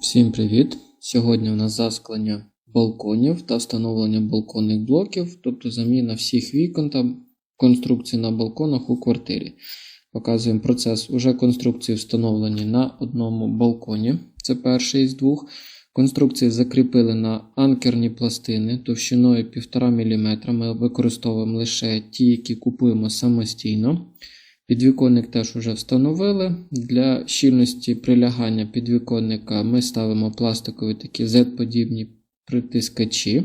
Всім привіт! Сьогодні у нас засклення балконів та встановлення балконних блоків, тобто заміна всіх вікон та конструкцій на балконах у квартирі. Показуємо процес уже конструкції встановлені на одному балконі. Це перший із двох. Конструкції закріпили на анкерні пластини товщиною 1,5 мм. Ми використовуємо лише ті, які купуємо самостійно. Підвіконник теж вже встановили. Для щільності прилягання підвіконника ми ставимо пластикові такі Z-подібні притискачі.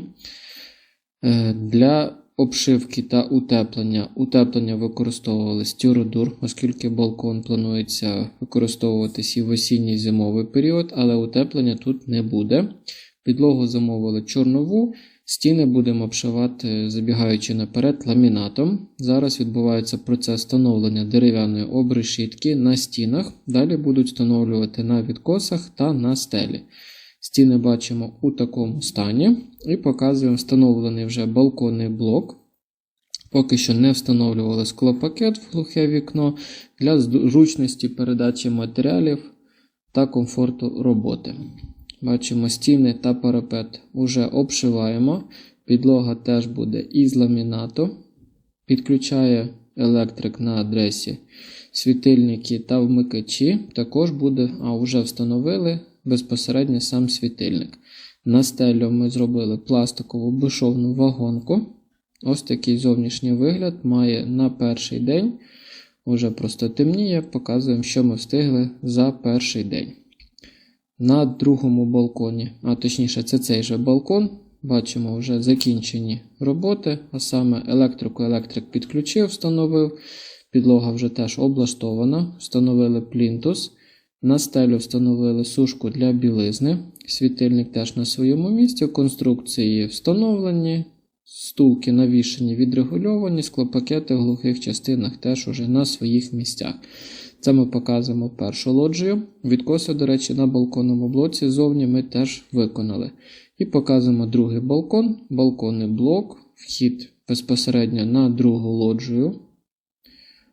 Е, Для обшивки та утеплення. Утеплення використовували стюродур, оскільки балкон планується використовуватись і в осінній зимовий період, але утеплення тут не буде. Підлогу замовили чорнову. Стіни будемо обшивати, забігаючи наперед, ламінатом. Зараз відбувається процес встановлення дерев'яної обрешітки на стінах. Далі будуть встановлювати на відкосах та на стелі. Стіни бачимо у такому стані і показуємо встановлений вже балконний блок. Поки що не встановлювали склопакет в глухе вікно для зручності передачі матеріалів та комфорту роботи. Бачимо стіни та парапет уже обшиваємо. Підлога теж буде із ламінату. Підключає електрик на адресі світильники та вмикачі. Також буде, а вже встановили безпосередньо сам світильник. На стелю ми зробили пластикову безшовну вагонку. Ось такий зовнішній вигляд має на перший день. Уже просто темніє, показуємо, що ми встигли за перший день. На другому балконі, а точніше, це цей же балкон. Бачимо вже закінчені роботи, а саме електрику електрик підключив, встановив. Підлога вже теж облаштована. Встановили плінтус. На стелю встановили сушку для білизни. Світильник теж на своєму місці. Конструкції встановлені. Стулки навішені, відрегульовані, склопакети в глухих частинах теж уже на своїх місцях. Це ми показуємо першу лоджію. Відкоси, до речі, на балконному блоці зовні ми теж виконали. І показуємо другий балкон, балконний блок, вхід безпосередньо на другу лоджію.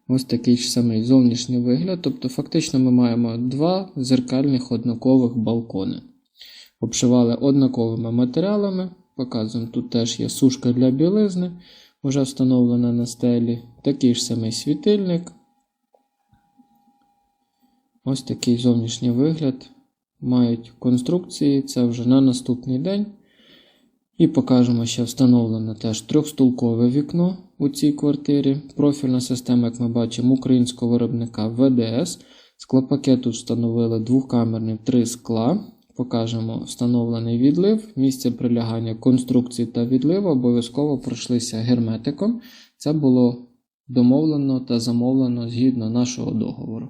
Ось такий ж самий зовнішній вигляд. Тобто, фактично, ми маємо два зеркальних однакових балкони. Обшивали однаковими матеріалами. Показуємо, тут теж є сушка для білизни, вже встановлена на стелі. Такий ж самий світильник. Ось такий зовнішній вигляд. Мають конструкції, це вже на наступний день. І покажемо, що встановлено теж трьохстулкове вікно у цій квартирі. Профільна система, як ми бачимо, українського виробника ВДС. Склопакет тут встановили двокамерний три скла. Покажемо встановлений відлив, місце прилягання конструкції та відливу обов'язково пройшлися герметиком. Це було домовлено та замовлено згідно нашого договору.